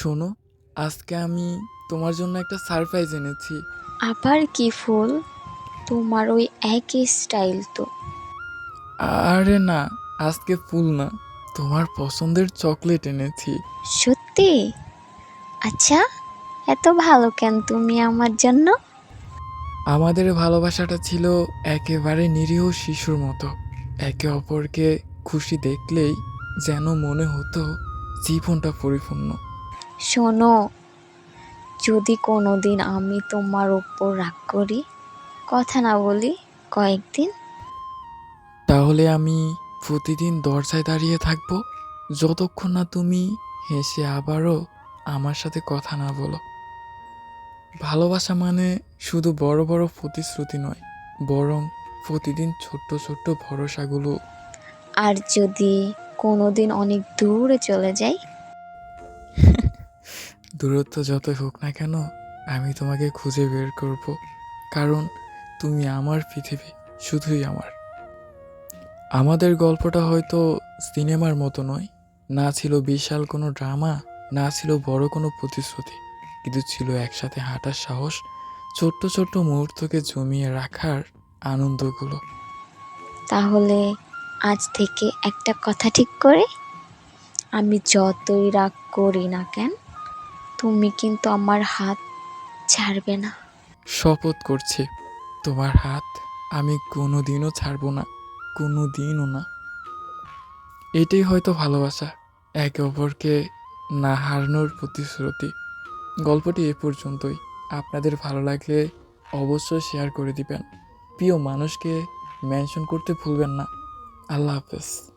শোনো আজকে আমি তোমার জন্য একটা সারপ্রাইজ এনেছি। আবার কি ফুল? তোমার ওই একই স্টাইল তো। আরে না আজকে ফুল না তোমার পছন্দের চকলেট এনেছি। সত্যি? আচ্ছা এত ভালো কেন তুমি আমার জন্য? আমাদের ভালোবাসাটা ছিল একেবারে নিরীহ শিশুর মতো। একে অপরকে খুশি দেখলেই যেন মনে হতো জীবনটা পরিপূর্ণ। শোনো যদি কোনো দিন আমি তোমার ওপর রাগ করি কথা না বলি কয়েকদিন। তাহলে আমি প্রতিদিন দরজায় দাঁড়িয়ে থাকব যতক্ষণ না তুমি হেসে আবারও আমার সাথে কথা না বলো। ভালোবাসা মানে শুধু বড় বড় প্রতিশ্রুতি নয় বরং প্রতিদিন ছোট্ট ছোট্ট ভরসাগুলো। আর যদি কোনো দিন অনেক দূরে চলে যাই দূরত্ব যতই হোক না কেন, আমি তোমাকে খুঁজে বের করব। কারণ তুমি আমার পৃথিবী, শুধুই আমার। আমাদের গল্পটা হয়তো সিনেমার মতো নয়। না ছিল বিশাল কোনো ড্রামা, না ছিল বড় কোনো প্রতিশ্রুতি। কিন্তু ছিল একসাথে হাঁটার সাহস, ছোট্ট ছোট্ট মুহূর্তকে জমিয়ে রাখার আনন্দগুলো। তাহলে আজ থেকে একটা কথা ঠিক করে, আমি যতই রাগ করি না কেন তুমি কিন্তু আমার হাত ছাড়বে না। শপথ করছি, তোমার হাত আমি কোনো দিনও ছাড়বো না কোনো দিনও না। এটাই হয়তো ভালোবাসা, একে অপরকে না হারানোর প্রতিশ্রুতি। গল্পটি এ পর্যন্তই। আপনাদের ভালো লাগলে অবশ্যই শেয়ার করে দিবেন। প্রিয় মানুষকে মেনশন করতে ভুলবেন না। আল্লাহ হাফেজ।